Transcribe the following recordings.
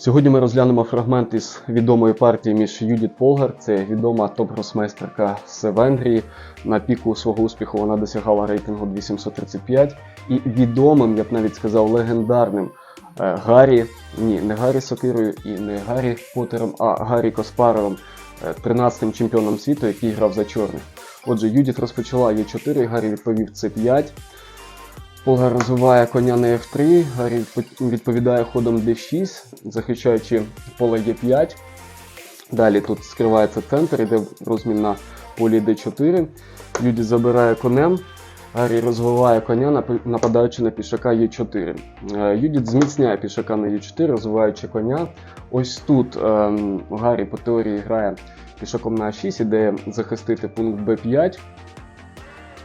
Сьогодні ми розглянемо фрагмент із відомої партії між Юдіт Полгар, це відома топ-гросмейстерка з Венгрії. На піку свого успіху вона досягала рейтингу 835. І відомим, я б навіть сказав, легендарним е, Гаррі, ні, не Гаррі Сокирою і не Гаррі Поттером, а Гаррі Каспаровим, е, 13-тим чемпіоном світу, який грав за чорних. Отже, Юдіт розпочала Е4, Гаррі відповів С5. Полгар розвиває коня на F3, Гаррі відповідає ходом D6, захищаючи поле Е5. Далі тут скривається центр, іде розмін на полі D4. Юді забирає конем. Гаррі розвиває коня, нападаючи на пішака Е4. Е, Юдіт зміцняє пішака на Е4, розвиваючи коня. Ось тут ем, Гаррі по теорії грає пішаком на А6, іде захистити пункт Б5.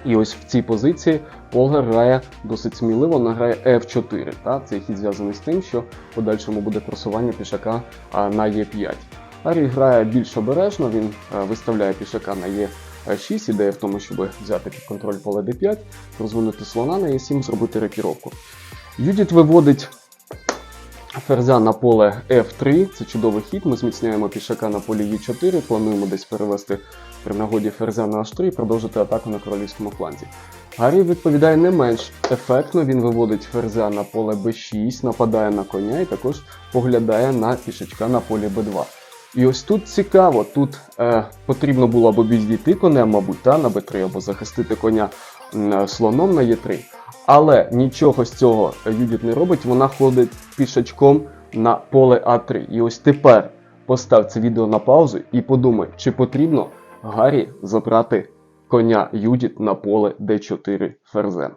І ось в цій позиції Полгар грає досить сміливо, вона грає F4. Та? Цей хід зв'язаний з тим, що в подальшому буде просування пішака на Е5. Гаррі грає більш обережно, він е, виставляє пішака на Е6, ідея в тому, щоб взяти під контроль поле D5, розвинути слона на Е7, зробити рокіровку. Юдіт виводить ферзя на поле F3, це чудовий хід. Ми зміцняємо пішака на полі Е4, плануємо десь перевести при нагоді ферзя на H3 і продовжити атаку на королівському фланзі. Гаррі відповідає не менш ефектно, він виводить ферзя на поле b6, нападає на коня і також поглядає на пішечка на полі b2. І ось тут цікаво, тут е, потрібно було або відійти конем, мабуть, та, на b3, або захистити коня слоном на Е3. Але нічого з цього Юдіт не робить, вона ходить пішачком на поле А3. І ось тепер постав це відео на паузу і подумай, чи потрібно Гаррі забрати коня Юдіт на поле Д4 ферзем.